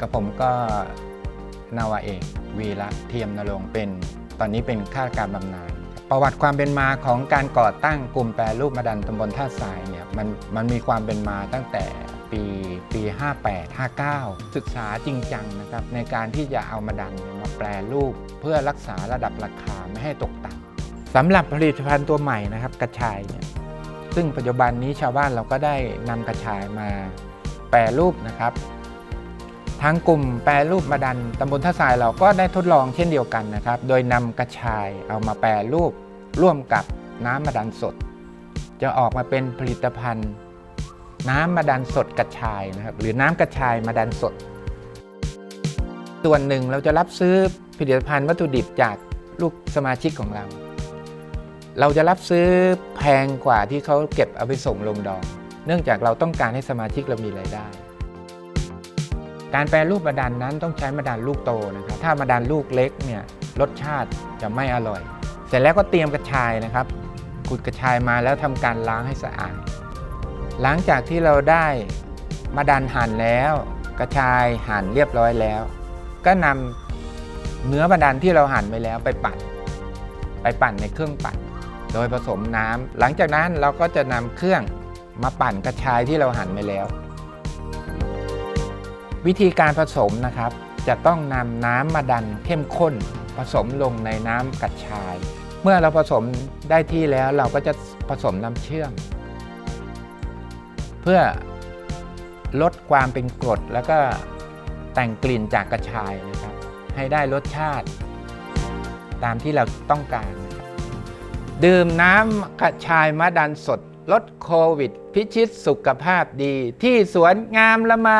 กับผมก็นาวาเอกวีระเทียมนรงเป็น ตอนนี้เป็นข้าราชการบำนาญประวัติความเป็นมาของการก่อตั้งกลุ่มแปรรูปมาดันตำบลท่าทรายเนี่ยมันมันมีความเป็นมาตั้งแต่ปีปี 58 59 ศึกษาจริงจังนะครับในการที่จะเอามาดันมาแปรรูปเพื่อรักษาระดับราคาไม่ให้ตกต่ำสำหรับผลิตภัณฑ์ตัวใหม่นะครับกระชายเนี่ยซึ่งปัจจุบันนี้ชาวบ้านเราก็ได้นำกระชายมาแปรรูปนะครับ ทางกลุ่มแปรรูปมาดันตำบลท่าทรายเราก็ได้ทดลองเช่นเดียวกันนะครับ โดยนำกระชายเอามาแปรรูปร่วมกับน้ำมะดันสด จะออกมาเป็นผลิตภัณฑ์ น้ำมะดันสดกระชายนะครับ หรือน้ำกระชายมะดันสด ส่วนหนึ่งเราจะรับซื้อผลิตภัณฑ์วัตถุดิบจากลูกสมาชิกของเรา เราจะรับซื้อแพงกว่าที่เขาเก็บเอาไปส่งลงดอง เนื่องจากเราต้องการให้สมาชิกเรามีรายได้ การแปรรูปมะดันนั้นต้องใช้มะดันลูกโตนะครับถ้ามะดันลูกเล็กเนี่ยรสชาติจะไม่อร่อย เสร็จแล้วก็เตรียมกระชายนะครับขุดกระชายมาแล้วทำการล้างให้สะอาด หลังจากที่เราได้มะดันหั่นแล้ว กระชายหั่นเรียบร้อยแล้ว ก็นำเนื้อมะดันที่เราหั่นไปแล้วไปปั่น ไปปั่นในเครื่องปั่น โดยผสมน้ำหลังจากนั้นเราก็จะนำเครื่องมาปั่นกระชายที่เราหั่นไปแล้ว วิธีการผสมนะครับ จะต้องนำน้ำมาดันเข้มข้น ผสมลงในน้ำกระชาย เมื่อเราผสมได้ที่แล้วเราก็จะผสมน้ำเชื่อม เพื่อลดความเป็นกรดแล้วก็แต่งกลิ่นจากกระชายนะครับ ให้ได้รสชาติ ตามที่เราต้องการนะครับดื่มน้ำกระชายมะดันสดลดโควิด พิชิตสุขภาพดีที่สวนงามละไม